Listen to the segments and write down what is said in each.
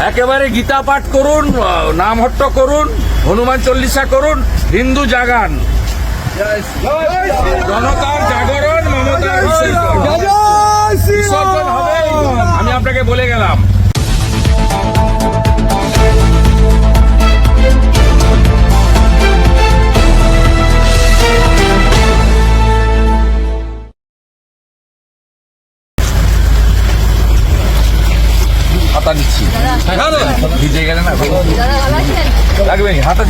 একেবারে গীতা পাঠ করুন নামহট্ট নাম হট্ট করুন হনুমান চল্লিশা করুন হিন্দু জাগান। জনতার জাগরণ মমতার বিসর্জন। বিসর্জন হবে। আমি আপনাকে বলে গেলাম লাগবে হাতা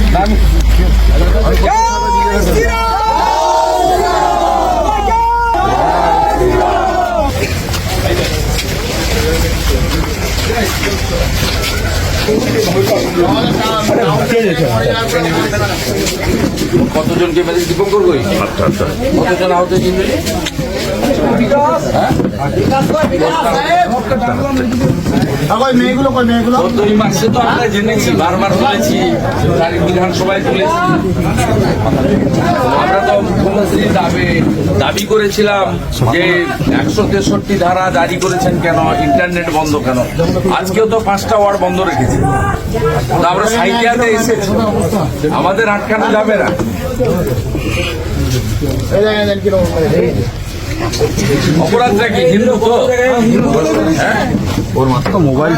কতজনকে মেরে দীপঙ্কর করব আচ্ছা আচ্ছা কতজন? আহত বারবার বলেছি তারিখ বিধানসভায় তুলেছি দাবি দাবি করেছিলাম যে একশো তেষট্টি ধারা জারি করেছেন কেন? ইন্টারনেট বন্ধ কেন? আজকেও তো পাঁচটা ওয়ার্ড বন্ধ রেখেছে। তো আমরা সাইকেলে এসেছি। আমাদের আটকানো যাবে না। অপরাধটা কি হিন্দু তো? হ্যাঁ? ওর মোবাইল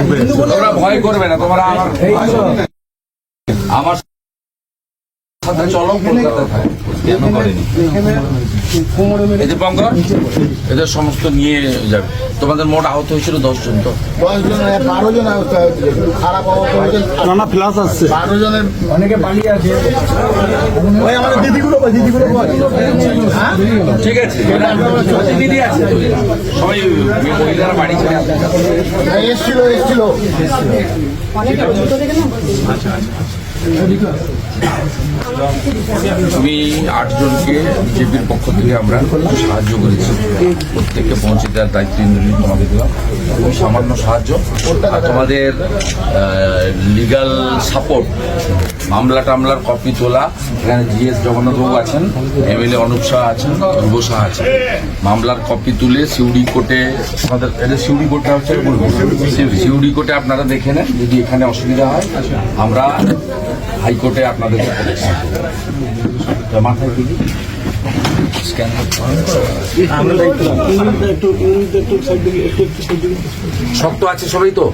ভয় করবে না তোমরা আমার আমার সাথে চলো কলকাতায় থাকো। কেন করেনি? এই যে পঙ্কজ এদের সমস্ত নিয়ে যাবে। তোমাদের মোট আহত হয়েছিল দশ জন তো দশ বারো জন আহত খারাপ। নানা প্লাস আসছে। বারো জনের অনেকে পালিয়ে আছে। ওই আমাদের দিদিগুলো দিদিগুলো হ্যাঁ? ঠিক আছে। প্রতিনিধি আছে। সবাই মহিলারা বাড়ি ছেড়ে। হ্যাঁ, তুমি আটজনকে বিজেপির পক্ষ থেকে আমরা সাহায্য করেছি। প্রত্যেককে পৌঁছে দেওয়ার দায়িত্ব ইন্দ্রনীল তোমাকে দিলাম। খুবই সামান্য সাহায্য। আর তোমাদের লিগাল সাপোর্ট মামলা টামলার কপি তোলা, এখানে জিএস জগন্নাথবাবু আছেন এমএলএ অনুপ শাহ আছেন, ধ্রুব শাহ আছেন। মামলার কপি তুলে সিউড়ি কোর্টে আমাদের সিউড়ি কোর্টটা হচ্ছে সিউড়ি কোর্টে আপনারা দেখে নেন, যদি এখানে অসুবিধা হয়, আমরা হাইকোর্টে তো মাথায় কি স্ক্যান শক্ত আছে সবাই তো।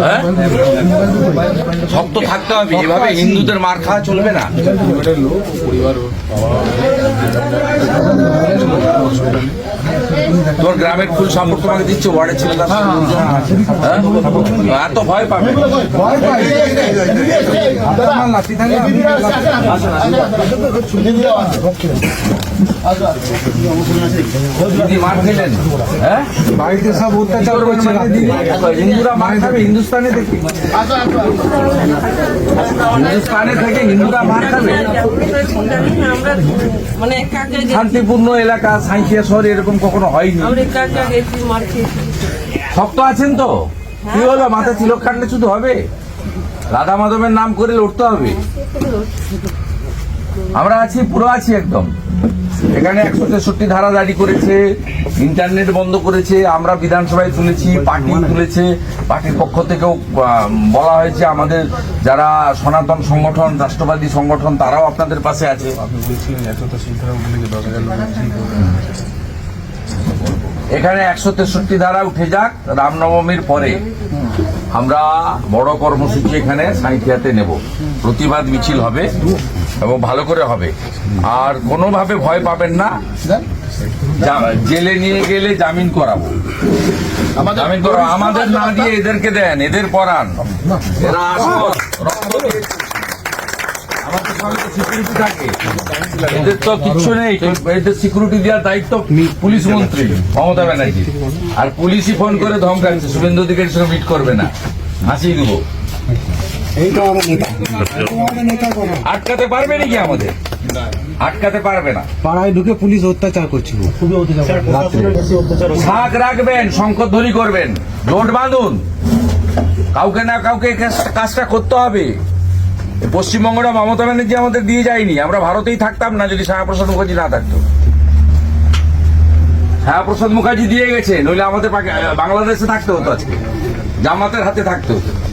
হ্যাঁ? শক্ত থাকতে হবে এভাবে হিন্দুদের মার খাওয়া চলবে না। তোর গ্রামের ফুল সাপোর্ট তোমাকে দিচ্ছে ওয়ার্ডের ছেলেরা হ্যাঁ? এত ভয় পাবে ভয় আছে, হ্যাঁ? বাড়িতে সব অত্যাচার করছে হিন্দুরা মার খাবে হিন্দুস্তানে থেকে। হিন্দুস্তানে থেকে হিন্দুরা মার খাবে? মানে শান্তিপূর্ণ এলাকা সাঁইথিয়া শহরে এরকম কখনো হয়নি। শক্ত আছেন তো? কি হলো? মাথা তিলক কাটলে শুধু হবে? রাধা মাধবের নাম করে লড়তে হবে? আমরা আছি পুরো আছি একদম। এখানে একশো তেষট্টি ধারা জারি করেছে ইন্টারনেট বন্ধ করেছে আমরা বিধানসভায় তুলেছি পার্টি তুলেছে পার্টির পক্ষ থেকেও বলা হয়েছে আমাদের যারা সনাতন সংগঠন রাষ্ট্রবাদী সংগঠন তারাও আপনাদের পাশে আছে। এখানে একশো তেষট্টি ধারা উঠে যাক রামনবমীর পরে। আমরা বড় কর্মসূচি এখানে সাঁইথিয়াতে নেব। প্রতিবাদ মিছিল হবে। এবং ভালো করে হবে। আর কোনোভাবে ভয় পাবেন না। জেলে নিয়ে গেলে জামিন করাবো। জামিন করো আমাদের না দিয়ে এদেরকে দেন এদের পড়ান এদের তো কিচ্ছু নেই। এদের সিকিউরিটি দেওয়ার দায়িত্ব পুলিশ মন্ত্রী মমতা ব্যানার্জি। আর পুলিশই ফোন করে ধমকাচ্ছে। শুভেন্দু অধিকারীর সঙ্গে মিট করবে না। হাসিয়ে দেবো। আটকাতে পারবে নাকি আমাদের? আটকাতে পারবে না। পাড়ায় ঢুকে পুলিশ অত্যাচার করছিল খুবই অত্যাচার শাক রাখবেন শঙ্করধ্বনি করবেন। জোট বাঁধুন। কাউকে না কাউকে এই কাজটা করতে হবে। পশ্চিমবঙ্গটা মমতা ব্যানার্জি আমাদের দিয়ে যায়নি। আমরা ভারতেই থাকতাম না যদি শ্যামাপ্রসাদ মুখার্জি না থাকতো। শ্যামাপ্রসাদ মুখার্জি দিয়ে গেছে নইলে আমাদের বাংলাদেশে থাকতে হতো আজকে। জামাতের হাতে থাকতে। হতো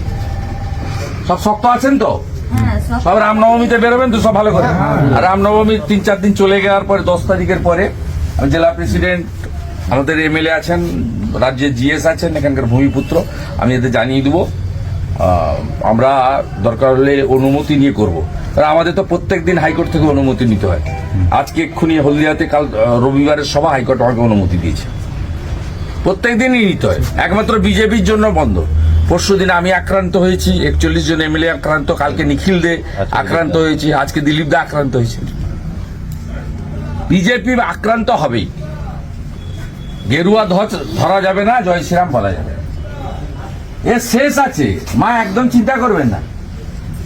সব শক্ত আছেন তো? হ্যাঁ সব সব রামনবমীতে বেরোবেন তো সব ভালো করে। আর রামনবমী তিন চার দিন চলে যাওয়ার পরে দশ তারিখের পরে জেলা প্রেসিডেন্ট আমাদের এমএলএ আছেন রাজ্যের জিএস আছেন এখানকার ভূমিপুত্র আমি এদের জানিয়ে দেবো। আমরা দরকার হলে অনুমতি নিয়ে করব। কারণ আমাদের তো প্রত্যেক দিন হাইকোর্ট থেকে অনুমতি নিতে হয়। আজকে এক্ষুনি হলদিয়াতে কাল রবিবারের সভা হাইকোর্ট আমাকে অনুমতি দিয়েছে। প্রত্যেক দিনই নিতে হয়। একমাত্র বিজেপির জন্য বন্ধ। পরশু দিন আমি আক্রান্ত হয়েছি একচল্লিশ জন এমএলএ আক্রান্ত কালকে নিখিল দে আক্রান্ত হয়েছি আজকে দিলীপ দা আক্রান্ত হয়েছে। বিজেপি আক্রান্ত হবেই। গেরুয়া ধরা যাবে না জয় শ্রীরাম বলা যাবে। এর শেষ আছে। মা একদম চিন্তা করবেন না।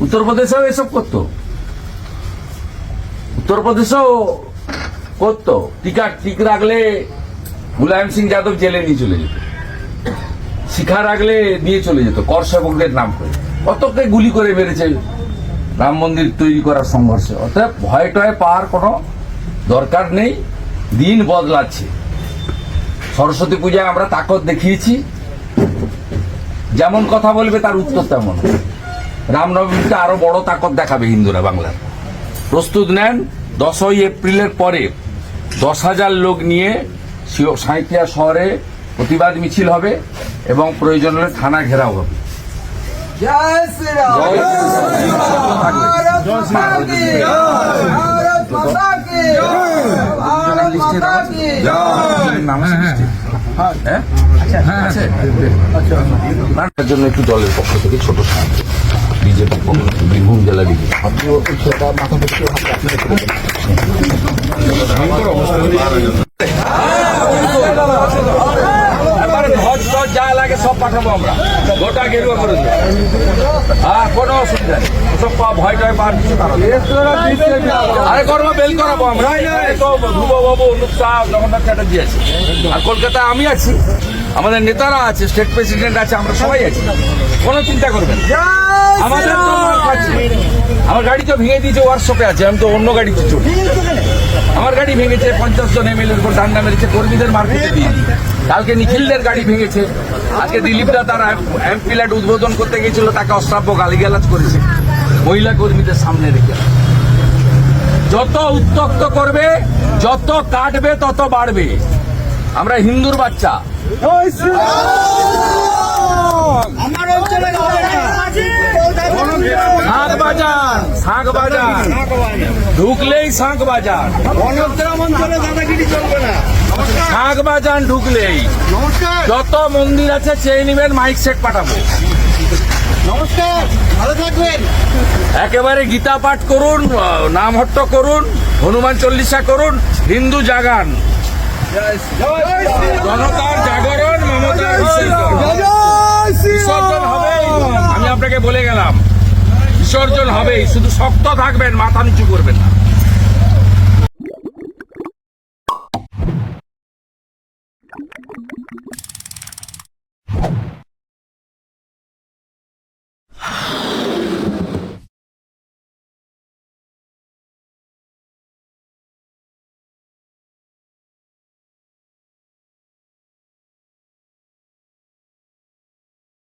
উত্তরপ্রদেশেও এসব করতো। উত্তরপ্রদেশেও করতো। টিকা টিক রাখলে মুলায়ম সিং যাদব জেলে নিয়ে চলে যেত। শিখা রাখলে নিয়ে চলে যেত কর সেবকদের নাম করে। কতকে গুলি করে মেরেছে রাম মন্দির তৈরি করার সংঘর্ষে। অর্থাৎ ভয় টয় পাওয়ার কোনো দরকার নেই, দিন বদলাচ্ছে। সরস্বতী পূজায় আমরা তাকত দেখিয়েছি। যেমন কথা বলবে তার উত্তর তেমন। রামনবমীতে আরও বড় তাকত দেখাবে হিন্দুরা বাংলার। প্রস্তুত নেন, দশই এপ্রিলের পরে দশ হাজার লোক নিয়ে সিও- সাঁইথিয়া শহরে প্রতিবাদ মিছিল হবে এবং প্রয়োজন হলে থানা ঘেরাও হবে? হ্যাঁ? জন্য একটু দলের পক্ষ থেকে ছোট সাহায্য। বিজেপির বীরভূম জেলা বিজেপি। সব পাঠাবো আমরা। গোটা গেরুয়া করে হ্যাঁ কোনো অসুবিধা নেই। সব ভয় টয় পাওয়ার কিছু কারণ আরে কর্ম বেল করাবো আমরা। তো ধ্রুববাবু অনুপ শাহ জগন্নাথ চ্যাটার্জি আছে। আর কলকাতায় আমি আছি। আমাদের নেতারা আছে স্টেট প্রেসিডেন্ট আছে আমরা সবাই আছি। কোনো চিন্তা করবেন। আমাদের তো আমার গাড়ি তো ভেঙে দিয়েছে ওয়ার্কশপে আছে। আমি তো অন্য গাড়িতে চলি আমার গাড়ি ভেঙেছে পঞ্চাশ জন এমএলএ উপর ডান্ডা মেরেছে কর্মীদের মারপিটে দিয়ে কালকে নিখিলদের গাড়ি ভেঙেছে। আজকে দিলীপ দা তার এমপিল্যাট উদ্বোধন করতে গেছিল তাকে অশ্রাব্য গালিগালাজ করেছে। মহিলা কর্মীদের সামনে রেখে। যত উত্তক্ত করবে যত কাটবে তত বাড়বে। আমরা হিন্দুর বাচ্চা। শাঁখ বাজার শাঁখ বাজার। ঢুকলেই শাঁখ বাজার। শাঁখ বাজার ঢুকলেই যত মন্দির আছে চেয়ে নিবেন মাইক সেট পাঠাবো। নমস্কার ভালো থাকবেন। একেবারে গীতা পাঠ করুন আহ, নামহট্ট করুন হনুমান চল্লিশা করুন হিন্দু জাগান। জনতার জাগরণ মমতার বিসর্জন। হবেই। আমি আপনাকে বলে গেলাম বিসর্জন হবেই। শুধু শক্ত থাকবেন মাথা নিচু করবেন না।